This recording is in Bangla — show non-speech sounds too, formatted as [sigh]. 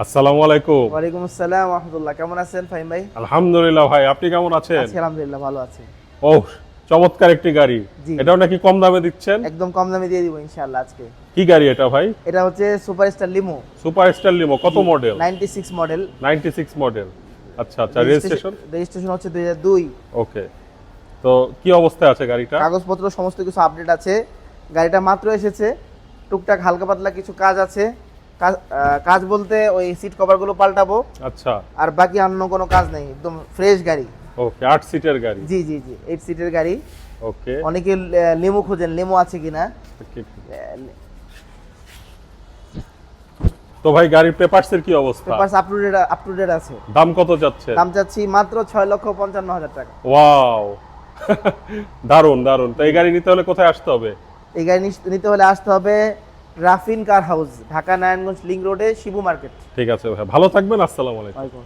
আসসালামু আলাইকুম। ওয়ালাইকুম আসসালাম রহমতুল্লাহ। কেমন আছেন ফাহিম ভাই? আলহামদুলিল্লাহ ভাই আপনি কেমন আছেন? আছি আলহামদুলিল্লাহ ভালো আছি। ও চমৎকার একটি গাড়ি। এটাও নাকি কম দামে দিচ্ছেন? একদম কম দামে দিয়ে দিব ইনশাআল্লাহ আজকে। কি গাড়ি এটা ভাই? এটা হচ্ছে super star limo. Super star limo কত model ninety six model 96 model আচ্ছা আচ্ছা রেজিস্ট্রেশন রেজিস্ট্রেশন হচ্ছে দুই হাজার দুই। ওকে তো কি অবস্থায় আছে গাড়িটা? কাগজপত্র সমস্ত কিছু আপডেট আছে। গাড়িটা মাত্র এসেছে। টুকটাক হালকা পাতলা কিছু কাজ আছে। কাজ বলতে ওই সিট কভারগুলো পাল্টাবো। আচ্ছা। আর বাকি অন্য কোনো কাজ নেই একদম ফ্রেশ গাড়ি। ওকে আট সিটের গাড়ি। জি জি জি এইট সিটের গাড়ি। ওকে অনেকে লেমো খোঁজেন লেমো আছে কিনা? তো ভাই গাড়ির পেপারসের কি অবস্থা? Papers up to date up to date আছে। দাম কত যাচ্ছে? দাম চাচ্ছি মাত্র ছয় লক্ষ পঞ্চান্ন হাজার টাকা। ওয়াও [laughs] দারুণ দারুণ তো এই গাড়ি নিতে হলে কোথায় আসতে হবে? এই গাড়ি নিতে হলে আসতে হবে Rafin car house Dhaka Narayanganj link রোডে শিবু মার্কেট। ঠিক আছে ভাই ভালো থাকবেন আসসালামু আলাইকুম।